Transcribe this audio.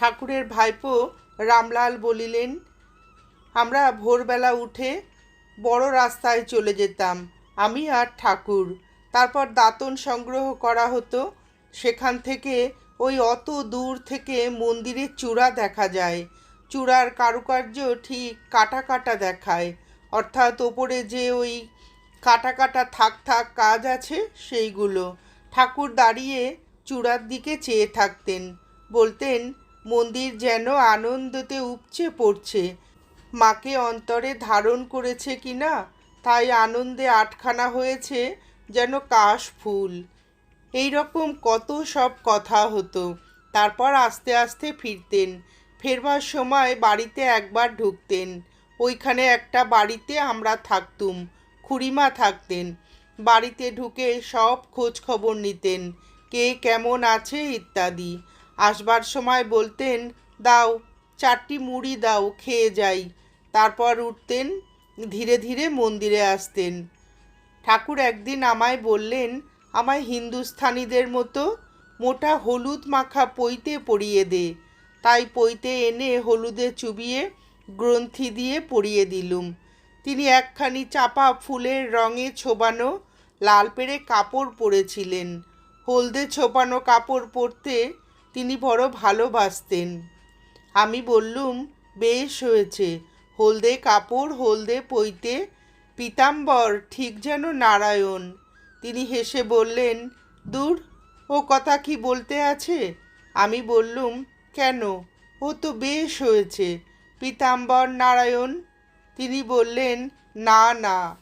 ঠাকুরের ভাইপো রামলাল বলিলেন, আমরা ভোরবেলা উঠে বড় রাস্তায় চলে যেতাম। আমি আর ঠাকুর। তারপর দাঁতন সংগ্রহ করা হতো। সেখান থেকে ওই অত দূর থেকে মন্দিরের চূড়া দেখা যায়। চূড়ার কারুকার্য ঠিক কাটা কাটা দেখায়। অর্থাৎ ওপরে যে ওই কাটা কাটা থাক থাক কাজ আছে, সেইগুলো। ঠাকুর দাঁড়িয়ে চূড়ার দিকে চেয়ে থাকতেন। বলতেন মন্দির যেন আনন্দতে উপচে পড়ছে। মাকে অন্তরে ধারণ করেছে কিনা তাই আনন্দে আটখানা হয়েছে যেন কাশ ফুল। এই রকম কত সব কথা হতো। তারপর আস্তে আস্তে ফিরতেন। ফেরবার সময় বাড়িতে একবার ঢুকতেন। ওইখানে একটা বাড়িতে আমরা থাকতুম, খুড়িমা থাকতেন। বাড়িতে ঢুকে সব খোঁজ খবর নিতেন, কে কেমন আছে ইত্যাদি। আসবার সময় বলতেন, দাও, চারটি মুড়ি দাও, খেয়ে যাই। তারপর উঠতেন, ধীরে ধীরে মন্দিরে আসতেন। ঠাকুর একদিন আমায় বললেন, আমায় হিন্দুস্থানিদের মতো মোটা হলুদ মাখা পইতে পরিয়ে দে। তাই পইতে এনে হলুদে চুবিয়ে গ্রন্থি দিয়ে পরিয়ে দিলুম। তিনি একখানি চাপা ফুলের রঙে ছোবানো লাল পেড়ে কাপড় পরেছিলেন। হলদে ছোপানো কাপড় পরতে তিনি বড় ভালোবাসতেন। আমি বললুম, বেশ হয়েছে। হলদে কাপড়, হলদে পইতে। পীতাম্বর, ঠিক যেন নারায়ণ। তিনি হেসে বললেন, দূর, ও কথা কি বলতে আছে? আমি বললুম, কেন? ও তো বেশ হয়েছে। পীতাম্বর, নারায়ণ? তিনি বললেন, না না।